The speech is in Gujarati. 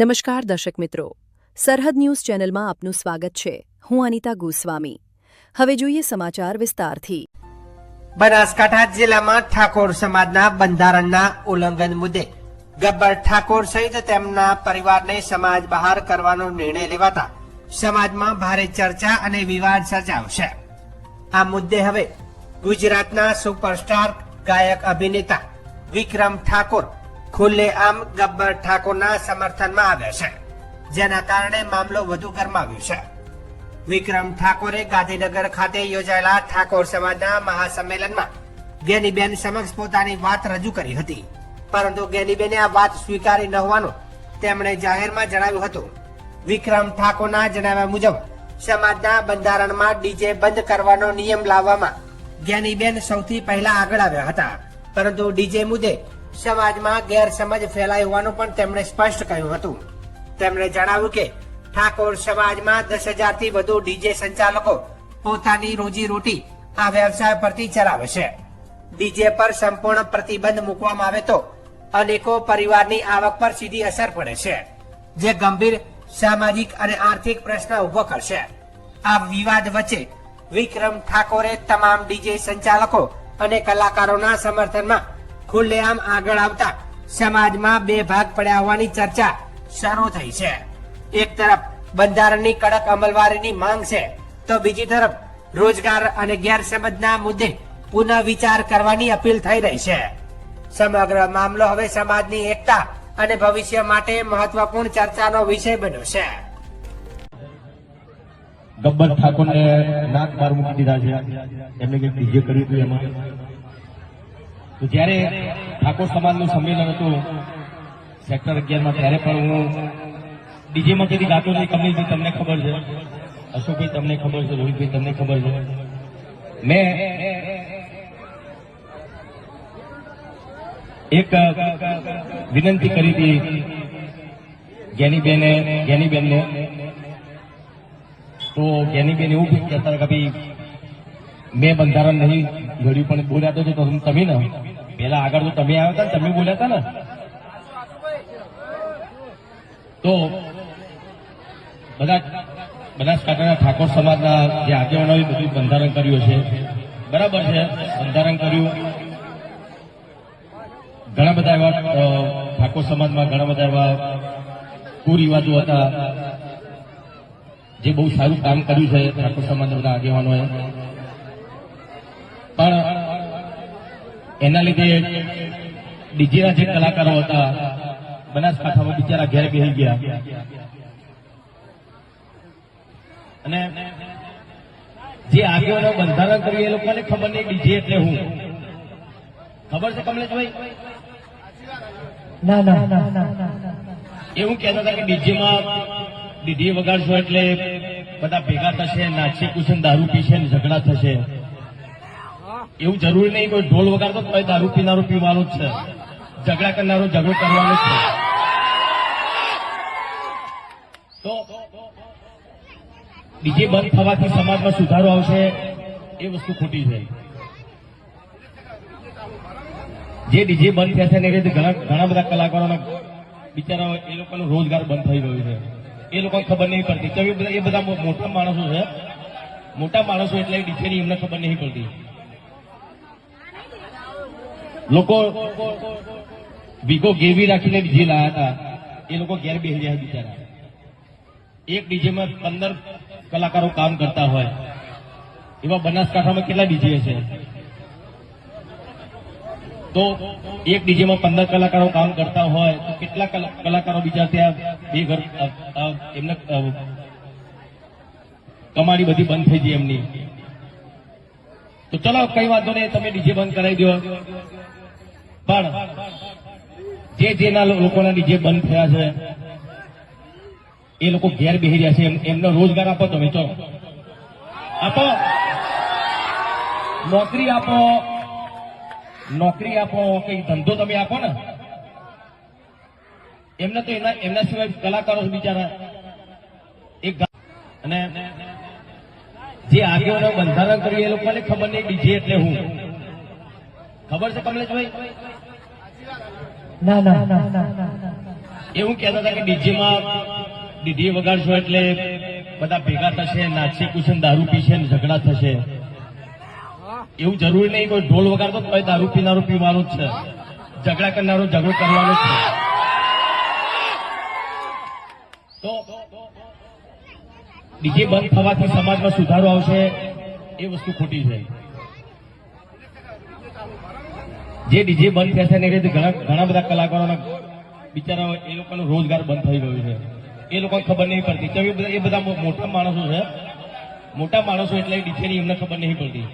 નમસ્કાર દર્શક મિત્રો. સરહદ ન્યૂઝ ચેનલમાં આપનું સ્વાગત છે. હું અનિતા ગોસ્વામી. હવે જોઈએ સમાચાર વિસ્તારથી. બનાસકાંઠા જિલ્લામાં ઠાકોર સમાજના બંધારણના ઉલ્લંઘન મુદ્દે ગબ્બર ઠાકોર સહિત તેમના પરિવારને સમાજ બહાર કરવાનો નિર્ણય લેવાતા સમાજમાં ભારે ચર્ચા અને વિવાદ સર્જાવશે આ મુદ્દે હવે ગુજરાતના સુપરસ્ટાર ગાયક અભિનેતા વિક્રમ ઠાકોર ખુલ્લેઆમ ગબ્બર ઠાકોરના સમર્થનમાં આવ્યા છે, જેના કારણે મામલો વધુ ગરમાવ્યો છે. વિક્રમ ઠાકોરે ગાંધીનગર ખાતે યોજાયેલા ઠાકોર સમાજના મહાસંમેલનમાં ગેનીબેન સમક્ષ પોતાની વાત રજૂ કરી હતી. પરંતુ ગેનીબેને આ વાત સ્વીકારી ન હોવાનું તેમણે જાહેરમાં જણાવ્યું હતું. વિક્રમ ઠાકોરના જણાવ્યા મુજબ, સમાજના બંધારણમાં ડીજે બંધ કરવાનો નિયમ લાવવામાં જ્ઞાનીબેન સૌથી પહેલા આગળ આવ્યા હતા. પરંતુ ડીજે મુદ્દે સમાજમાં ગેરસમજ ફેલાઈ હોવાનું પણ તેમણે સ્પષ્ટ કહ્યું હતું. તેમણે જણાવ્યું કે, ઠાકોર સમાજમાં દસ હજારથી વધુ ડીજે સંચાલકો પોતાની રોજી રોટી આ વ્યવસાય પરથી ચલાવે છે. ડીજે પર સંપૂર્ણ પ્રતિબંધ મૂકવામાં આવે તો અનેકો પરિવારની આવક પર સીધી અસર પડે છે, જે ગંભીર સામાજિક અને આર્થિક પ્રશ્ન ઊભો કરશે. આ વિવાદ વચ્ચે વિક્રમ ઠાકોરે તમામ ડીજે સંચાલકો અને કલાકારોના સમર્થનમાં ખુલ્લેઆમ આગળ આવતા સમાજમાં બે ભાગ પડ્યા હોવાની ચર્ચા શરૂ થઈ છે. એક તરફ બંધારણની કડક અમલવારીની માંગ છે, તો બીજી તરફ રોજગાર અને ગેરસમજના મુદ્દે પુનઃ વિચાર કરવાની અપીલ થઈ રહી છે. સમગ્ર મામલો હવે સમાજની એકતા અને ભવિષ્ય માટે મહત્વપૂર્ણ ચર્ચાનો વિષય બન્યો છે. ગબ્બર ઠાકોરને નાક મૂકી દીધા છે. એમને કંઈક ડીજે કર્યું હતું એમાં? તો જ્યારે ઠાકોર સમાજનું સંમેલન હતું, સેક્ટર અગિયારમાં, ત્યારે પણ હું ડીજેમાં કદી ગાતો નહીં કમલજી તમને ખબર છે. અશોકભાઈ, તમને ખબર છે. રોહિતભાઈ, તમને ખબર છે. મેં એક વિનંતી કરી હતી જ્ઞાનીબેને, જ્ઞાનીબેનને. તો જ્ઞાનીબેન એવું બી કહેતા હતા કે ભાઈ, મેં બંધારણ નહીં ઘડ્યું, પણ બોલ્યા તો તમે ને. પેલા આગળ તો તમે આવ્યા હતા તમે બોલ્યા હતા ને? તો બધા બનાસકાંઠાના ઠાકોર સમાજના જે આગેવાનોએ બધું બંધારણ કર્યું છે. બરાબર છે, બંધારણ કર્યું. ઘણા બધા એવા ઠાકોર સમાજમાં ઘણા બધા એવા કુરિવાજો હતા. જે બહુ સારું કામ કર્યું છે ઠાકોર સમાજના બધા આગેવાનોએ પણ એના લીધે ડીજેના જે કલાકારો હતા બનાસકાંઠામાં બિચારા ઘેર બેસી ગયા. અને જે આગેવાનો બંધારણ કર્યું એ લોકોને ખબર નહીં ડીજે એટલે હું. ખબર છે કમલેશભાઈ? ના ના. એવું કહેતા હતા કે ડીજેમાં ડીજે વગાડશો એટલે બધા ભેગા થશે નાચી કુશન દારૂ પીશે ને ઝઘડા થશે. એવું જરૂરી નહીં કોઈ ઢોલ વગાડતો તો દારૂ પીનારો પીવાનો જ છે. ઝઘડા કરનારો ઝઘડો કરવાનો જ છે. તો ડીજે બંધ થવાથી સમાજમાં સુધારો આવશે એ વસ્તુ ખોટી છે. જે ડીજે બંધ થયા છે ને એ રીતે ઘણા બધા કલાકારોના બિચારા એ લોકોનો રોજગાર બંધ થઈ ગયો છે. એ લોકોને ખબર નહીં પડતી. તો એ બધા મોટા માણસો છે. મોટા માણસો એટલે ડીજેની એમને ખબર નહીં પડતી. લોકો ભીગો ગેરવી રાખીને ડીજે લાયા હતા. એ લોકો ઘેર બેસી રહ્યા બિચારા. એક ડીજેમાં પંદર કલાકારો કામ કરતા હોય. એવા બનાસકાંઠામાં કેટલા ડીજે છે તો એક ડીજેમાં પંદર કલાકારો કામ કરતા હોય, તો કેટલા કલા- કલાકારો બીજા ત્યાં બે ઘર એમને કમાણી બધી બંધ થઈ ગઈ એમની. તો ચલો, કઈ વાંધો નહીં, તમે ડીજે બંધ કરાવી દો. પણ જે જેના લોકોના જે બંધ થયા છે, એ લોકો ઘેર બેસી રહ્યા છે. એમનો રોજગાર આપો તમે, ચલો. આપો. નોકરી આપો. નોકરી આપો. કઈ ધંધો તમે આપો ને. એમને તો એના એમના સિવાય કલાકારો બિચારા. એક અને જે આગેવાનો બંધારણ કર્યું, એ લોકોને ખબર નહીં બીજી એટલે હું. ખબર છે કમલેશભાઈ? ના ના. ના એવું કહેતા હતા કે ડીજેમાં ડીજે વગાડશો એટલે બધા ભેગા થશે નાચશે કુશે ને દારૂ પીશે ને ઝઘડા થશે. એવું જરૂરી નહીં કોઈ ઢોલ વગાડતો તો દારૂ પીનારો પીવાનો જ છે. ઝઘડા કરનારો ઝઘડો કરવાનો છે. તો ડીજે બંધ થવાથી સમાજમાં સુધારો આવશે એ વસ્તુ ખોટી છે. જે ડીજે બંધ થશે ને એ રીતે ઘણા ઘણા બધા કલાકારોના બિચારા એ લોકોનો રોજગાર બંધ થઈ ગયો છે. એ લોકોને ખબર નહીં પડતી. તો એ બધા મોટા માણસો છે. મોટા માણસો એટલે ડીજેની એમને ખબર નહીં પડતી.